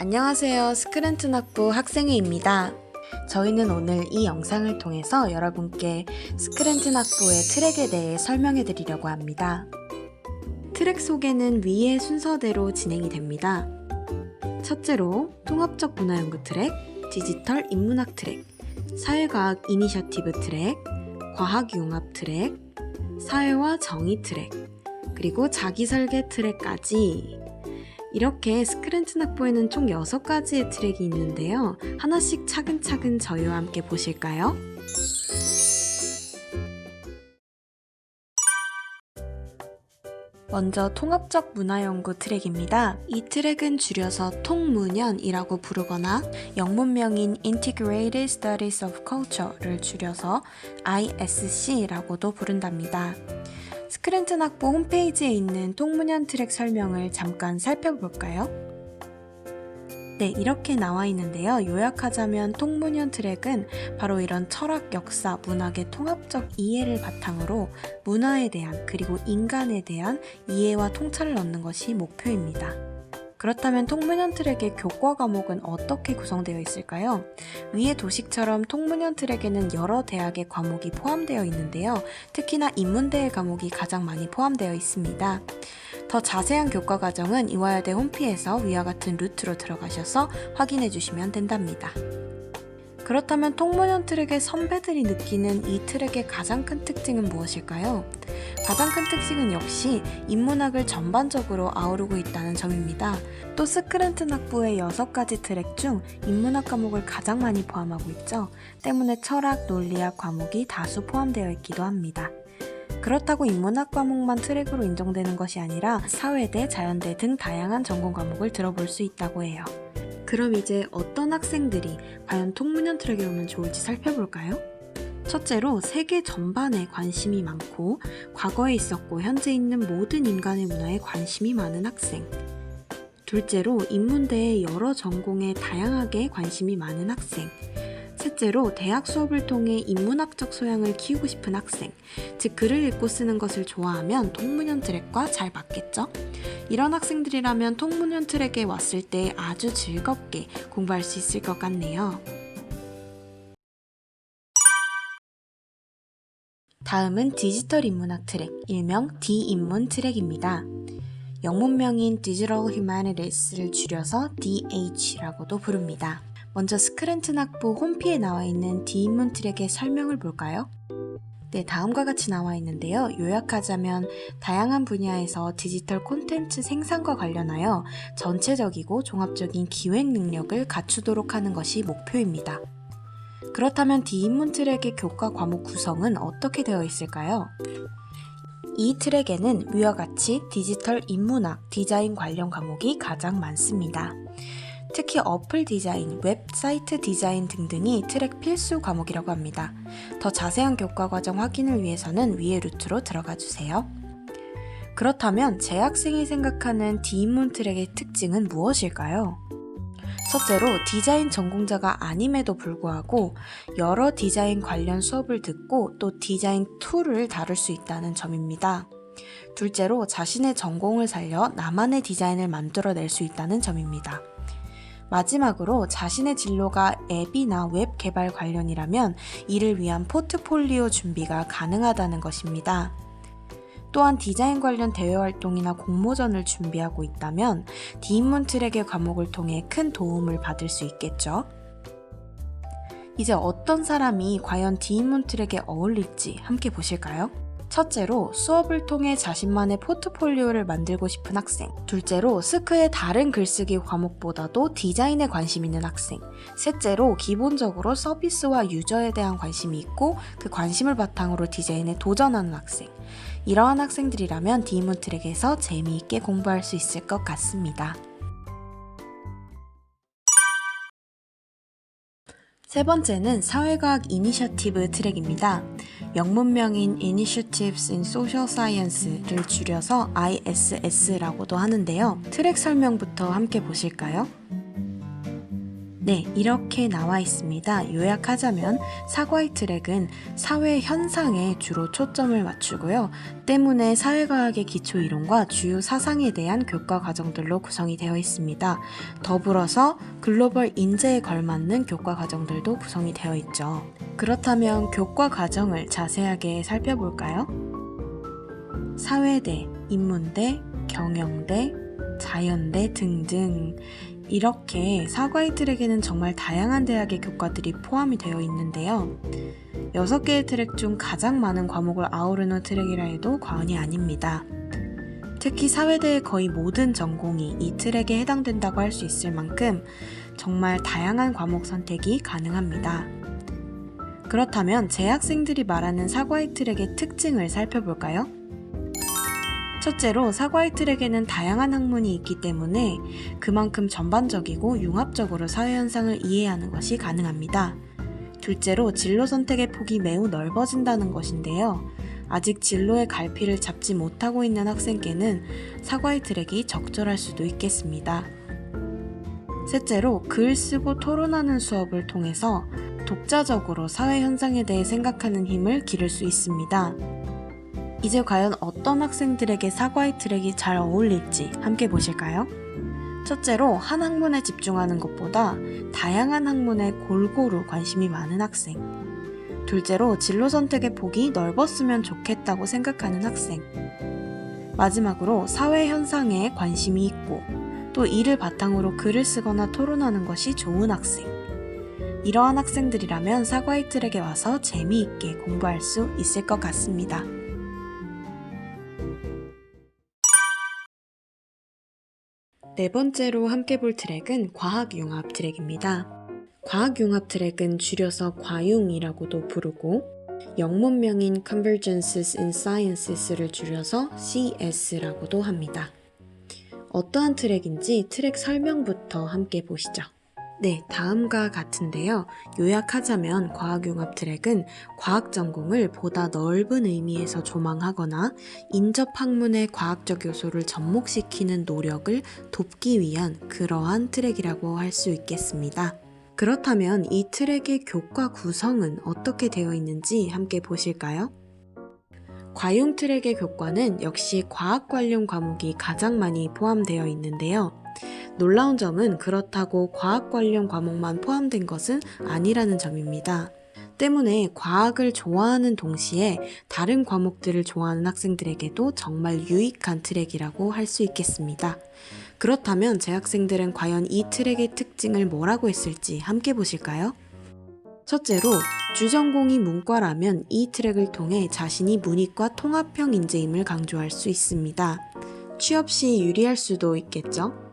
안녕하세요. 스크랜튼 학부 학생회입니다. 저희는 오늘 이 영상을 통해서 여러분께 스크랜튼 학부의 트랙에 대해 설명해 드리려고 합니다. 트랙 소개는 위의 순서대로 진행이 됩니다. 첫째로 통합적 문화연구 트랙, 디지털 인문학 트랙, 사회과학 이니셔티브 트랙, 과학융합 트랙, 사회와 정의 트랙, 그리고 자기설계 트랙까지 이렇게 스크랜튼 학부에는 총 6가지의 트랙이 있는데요. 하나씩 차근차근 저희와 함께 보실까요? 먼저 통합적 문화연구 트랙입니다. 이 트랙은 줄여서 통문연이라고 부르거나 영문명인 Integrated Studies of Culture를 줄여서 ISC라고도 부른답니다. 스크랜튼 학부 홈페이지에 있는 통문연 트랙 설명을 잠깐 살펴볼까요? 네, 이렇게 나와 있는데요. 요약하자면 통문연 트랙은 바로 이런 철학, 역사, 문학의 통합적 이해를 바탕으로 문화에 대한 그리고 인간에 대한 이해와 통찰을 얻는 것이 목표입니다. 그렇다면 트랙의 교과 과목은 어떻게 구성되어 있을까요? 위의 도식처럼 트랙에는 여러 대학의 과목이 포함되어 있는데요. 특히나 인문대의 과목이 가장 많이 포함되어 있습니다. 더 자세한 교과 과정은 이화여대 홈피에서 위와 같은 루트로 들어가셔서 확인해 주시면 된답니다. 그렇다면 통문연 트랙의 선배들이 느끼는 이 트랙의 가장 큰 특징은 무엇일까요? 가장 큰 특징은 역시 인문학을 전반적으로 아우르고 있다는 점입니다. 또 스크랜튼 학부의 6가지 트랙 중 인문학 과목을 가장 많이 포함하고 있죠. 때문에 철학, 논리학 과목이 다수 포함되어 있기도 합니다. 그렇다고 인문학 과목만 트랙으로 인정되는 것이 아니라 사회대, 자연대 등 다양한 전공 과목을 들어볼 수 있다고 해요. 그럼 이제 어떤 학생들이 과연 통문연 트랙에 오면 좋을지 살펴볼까요? 첫째로 세계 전반에 관심이 많고 과거에 있었고 현재 있는 모든 인간의 문화에 관심이 많은 학생. 둘째로 인문대의 여러 전공에 다양하게 관심이 많은 학생. 셋째로 대학 수업을 통해 인문학적 소양을 키우고 싶은 학생, 즉 글을 읽고 쓰는 것을 좋아하면 통문연 트랙과 잘 맞겠죠? 이런 학생들이라면 통문연 트랙에 왔을 때 아주 즐겁게 공부할 수 있을 것 같네요. 다음은 디지털 인문학 트랙, 일명 D인문 트랙입니다. 영문명인 Digital Humanities를 줄여서 DH라고도 부릅니다. 먼저 스크랜튼 학부 홈피에 나와 있는 D인문 트랙의 설명을 볼까요? 네, 다음과 같이 나와 있는데요. 요약하자면 다양한 분야에서 디지털 콘텐츠 생산과 관련하여 전체적이고 종합적인 기획 능력을 갖추도록 하는 것이 목표입니다. 그렇다면 D인문 트랙의 교과 과목 구성은 어떻게 되어 있을까요? 이 트랙에는 위와 같이 디지털 인문학, 디자인 관련 과목이 가장 많습니다. 특히 어플 디자인, 웹사이트 디자인 등등이 트랙 필수 과목이라고 합니다. 더 자세한 교과 과정 확인을 위해서는 위의 루트로 들어가 주세요. 그렇다면 재학생이 생각하는 D인문 트랙의 특징은 무엇일까요? 첫째로 디자인 전공자가 아님에도 불구하고 여러 디자인 관련 수업을 듣고 또 디자인 툴을 다룰 수 있다는 점입니다. 둘째로 자신의 전공을 살려 나만의 디자인을 만들어낼 수 있다는 점입니다. 마지막으로 자신의 진로가 앱이나 웹 개발 관련이라면 이를 위한 포트폴리오 준비가 가능하다는 것입니다. 또한 디자인 관련 대외 활동이나 공모전을 준비하고 있다면 디인문 트랙의 과목을 통해 큰 도움을 받을 수 있겠죠. 이제 어떤 사람이 과연 디인문 트랙에 어울릴지 함께 보실까요? 첫째로 수업을 통해 자신만의 포트폴리오를 만들고 싶은 학생. 둘째로 스크의 다른 글쓰기 과목보다도 디자인에 관심 있는 학생. 셋째로 기본적으로 서비스와 유저에 대한 관심이 있고 그 관심을 바탕으로 디자인에 도전하는 학생. 이러한 학생들이라면 디문 트랙에서 재미있게 공부할 수 있을 것 같습니다. 세 번째는 사회과학 이니셔티브 트랙입니다. 영문명인 Initiatives in Social Science를 줄여서 ISS라고도 하는데요. 트랙 설명부터 함께 보실까요? 네, 이렇게 나와 있습니다. 요약하자면 사과의 트랙은 사회 현상에 주로 초점을 맞추고요. 때문에 사회과학의 기초 이론과 주요 사상에 대한 교과 과정들로 구성이 되어 있습니다. 더불어서 글로벌 인재에 걸맞는 교과 과정들도 구성이 되어 있죠. 그렇다면 교과 과정을 자세하게 살펴볼까요? 사회대, 인문대, 경영대, 자연대 등등 이렇게 사과의 트랙에는 정말 다양한 대학의 교과들이 포함이 되어 있는데요. 6개의 트랙 중 가장 많은 과목을 아우르는 트랙이라 해도 과언이 아닙니다. 특히 사회대의 거의 모든 전공이 이 트랙에 해당된다고 할 수 있을 만큼 정말 다양한 과목 선택이 가능합니다. 그렇다면 재학생들이 말하는 사과의 트랙의 특징을 살펴볼까요? 첫째로 사과의 트랙에는 다양한 학문이 있기 때문에 그만큼 전반적이고 융합적으로 사회 현상을 이해하는 것이 가능합니다. 둘째로 진로 선택의 폭이 매우 넓어진다는 것인데요. 아직 진로의 갈피를 잡지 못하고 있는 학생께는 사과의 트랙이 적절할 수도 있겠습니다. 셋째로 글 쓰고 토론하는 수업을 통해서 독자적으로 사회 현상에 대해 생각하는 힘을 기를 수 있습니다. 이제 과연 어떤 학생들에게 사과의 트랙이 잘 어울릴지 함께 보실까요? 첫째로 한 학문에 집중하는 것보다 다양한 학문에 골고루 관심이 많은 학생. 둘째로 진로 선택의 폭이 넓었으면 좋겠다고 생각하는 학생. 마지막으로 사회 현상에 관심이 있고 또 이를 바탕으로 글을 쓰거나 토론하는 것이 좋은 학생. 이러한 학생들이라면 사과의 트랙에 와서 재미있게 공부할 수 있을 것 같습니다. 네 번째로 함께 볼 트랙은 과학융합 트랙입니다. 과학융합 트랙은 줄여서 과융이라고도 부르고 영문명인 Convergences in Sciences를 줄여서 CS라고도 합니다. 어떠한 트랙인지 트랙 설명부터 함께 보시죠. 네, 다음과 같은데요. 요약하자면 과학융합 트랙은 과학 전공을 보다 넓은 의미에서 조망하거나 인접 학문의 과학적 요소를 접목시키는 노력을 돕기 위한 그러한 트랙이라고 할 수 있겠습니다. 그렇다면 이 트랙의 교과 구성은 어떻게 되어 있는지 함께 보실까요? 과용 트랙의 교과는 역시 과학 관련 과목이 가장 많이 포함되어 있는데요. 놀라운 점은 그렇다고 과학 관련 과목만 포함된 것은 아니라는 점입니다. 때문에 과학을 좋아하는 동시에 다른 과목들을 좋아하는 학생들에게도 정말 유익한 트랙이라고 할 수 있겠습니다. 그렇다면 재학생들은 과연 이 트랙의 특징을 뭐라고 했을지 함께 보실까요? 첫째로 주전공이 문과라면 이 트랙을 통해 자신이 문이과 통합형 인재임을 강조할 수 있습니다. 취업 시 유리할 수도 있겠죠?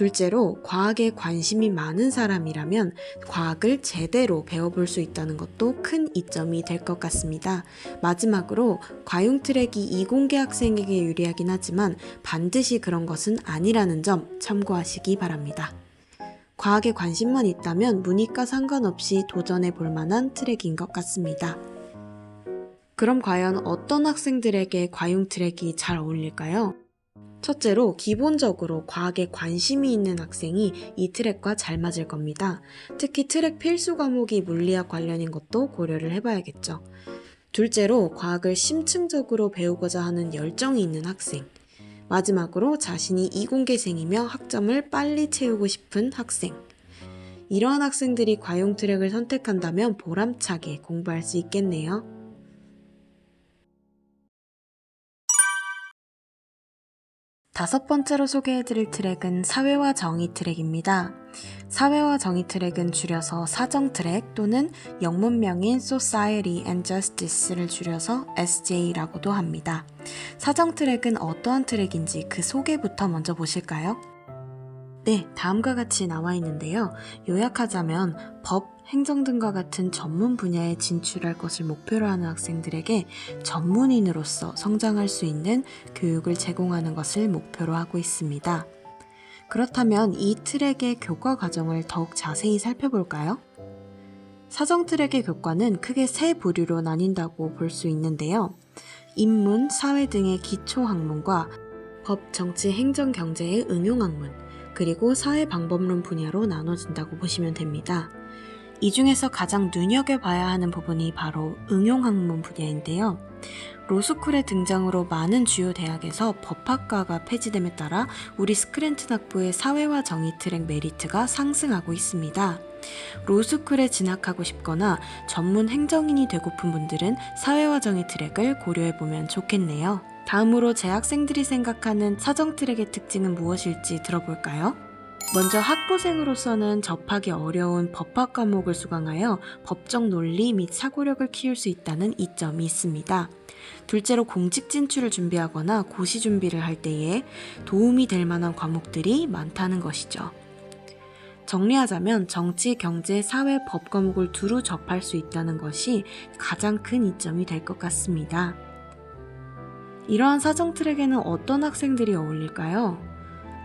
둘째로 과학에 관심이 많은 사람이라면 과학을 제대로 배워볼 수 있다는 것도 큰 이점이 될 것 같습니다. 마지막으로 과용 트랙이 이공계 학생에게 유리하긴 하지만 반드시 그런 것은 아니라는 점 참고하시기 바랍니다. 과학에 관심만 있다면 문이과 상관없이 도전해 볼 만한 트랙인 것 같습니다. 그럼 과연 어떤 학생들에게 과용 트랙이 잘 어울릴까요? 첫째로 기본적으로 과학에 관심이 있는 학생이 이 트랙과 잘 맞을 겁니다. 특히 트랙 필수 과목이 물리학 관련인 것도 고려를 해봐야겠죠. 둘째로 과학을 심층적으로 배우고자 하는 열정이 있는 학생. 마지막으로 자신이 이공계생이며 학점을 빨리 채우고 싶은 학생. 이러한 학생들이 과용 트랙을 선택한다면 보람차게 공부할 수 있겠네요. 다섯 번째로 소개해드릴 트랙은 사회와 정의 트랙입니다. 사회와 정의 트랙은 줄여서 사정 트랙 또는 영문명인 Society and Justice를 줄여서 SJ라고도 합니다. 사정 트랙은 어떠한 트랙인지 그 소개부터 먼저 보실까요? 네, 다음과 같이 나와 있는데요. 요약하자면 법, 행정 등과 같은 전문 분야에 진출할 것을 목표로 하는 학생들에게 전문인으로서 성장할 수 있는 교육을 제공하는 것을 목표로 하고 있습니다. 그렇다면 이 트랙의 교과 과정을 더욱 자세히 살펴볼까요? 사정 트랙의 교과는 크게 세 부류로 나뉜다고 볼 수 있는데요. 인문, 사회 등의 기초 학문과 법, 정치, 행정, 경제의 응용 학문, 그리고 사회 방법론 분야로 나눠진다고 보시면 됩니다. 이 중에서 가장 눈여겨봐야 하는 부분이 바로 응용학문 분야인데요. 로스쿨의 등장으로 많은 주요 대학에서 법학과가 폐지됨에 따라 우리 스크랜튼 학부의 사회와 정의 트랙 메리트가 상승하고 있습니다. 로스쿨에 진학하고 싶거나 전문 행정인이 되고픈 분들은 사회와 정의 트랙을 고려해보면 좋겠네요. 다음으로 재학생들이 생각하는 사정 트랙의 특징은 무엇일지 들어볼까요? 먼저 학부생으로서는 접하기 어려운 법학 과목을 수강하여 법적 논리 및 사고력을 키울 수 있다는 이점이 있습니다. 둘째로 공직 진출을 준비하거나 고시 준비를 할 때에 도움이 될 만한 과목들이 많다는 것이죠. 정리하자면 정치, 경제, 사회, 법 과목을 두루 접할 수 있다는 것이 가장 큰 이점이 될 것 같습니다. 이러한 사정 트랙에는 어떤 학생들이 어울릴까요?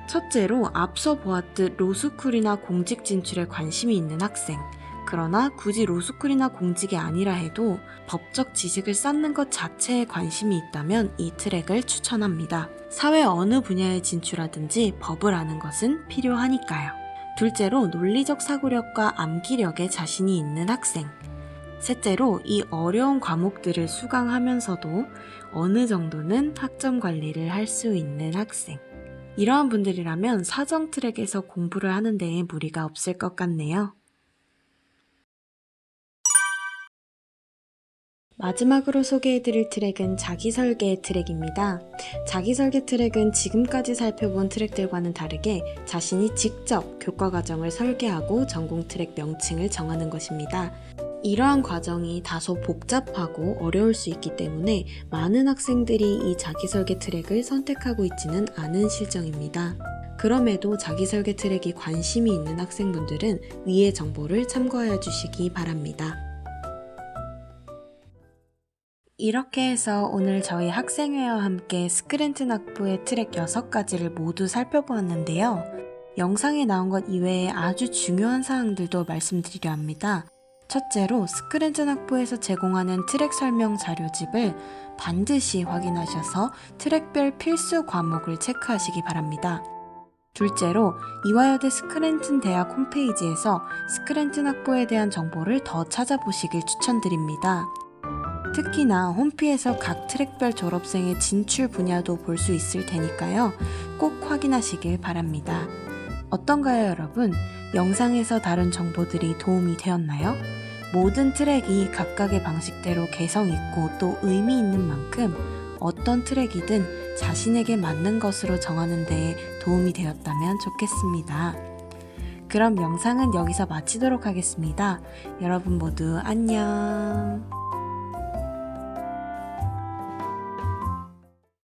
첫째로 앞서 보았듯 로스쿨이나 공직 진출에 관심이 있는 학생. 그러나 굳이 로스쿨이나 공직이 아니라 해도 법적 지식을 쌓는 것 자체에 관심이 있다면 이 트랙을 추천합니다. 사회 어느 분야에 진출하든지 법을 아는 것은 필요하니까요. 둘째로 논리적 사고력과 암기력에 자신이 있는 학생. 셋째로 이 어려운 과목들을 수강하면서도 어느 정도는 학점 관리를 할 수 있는 학생. 이러한 분들이라면 사정 트랙에서 공부를 하는 데에 무리가 없을 것 같네요. 마지막으로 소개해드릴 트랙은 자기설계 트랙입니다. 자기설계 트랙은 지금까지 살펴본 트랙들과는 다르게 자신이 직접 교과 과정을 설계하고 전공 트랙 명칭을 정하는 것입니다. 이러한 과정이 다소 복잡하고 어려울 수 있기 때문에 많은 학생들이 이 자기설계 트랙을 선택하고 있지는 않은 실정입니다. 그럼에도 자기설계 트랙이 관심이 있는 학생분들은 위의 정보를 참고하여 주시기 바랍니다. 이렇게 해서 오늘 저희 학생회와 함께 스크랜튼 학부의 트랙 6가지를 모두 살펴보았는데요. 영상에 나온 것 이외에 아주 중요한 사항들도 말씀드리려 합니다. 첫째로 스크랜튼 학부에서 제공하는 트랙 설명 자료집을 반드시 확인하셔서 트랙별 필수 과목을 체크하시기 바랍니다. 둘째로 이화여대 스크랜튼 대학 홈페이지에서 스크랜튼 학부에 대한 정보를 더 찾아보시길 추천드립니다. 특히나 홈피에서 각 트랙별 졸업생의 진출 분야도 볼 수 있을 테니까요. 꼭 확인하시길 바랍니다. 어떤가요, 여러분? 영상에서 다룬 정보들이 도움이 되었나요? 모든 트랙이 각각의 방식대로 개성 있고 또 의미 있는 만큼 어떤 트랙이든 자신에게 맞는 것으로 정하는 데에 도움이 되었다면 좋겠습니다. 그럼 영상은 여기서 마치도록 하겠습니다. 여러분 모두 안녕.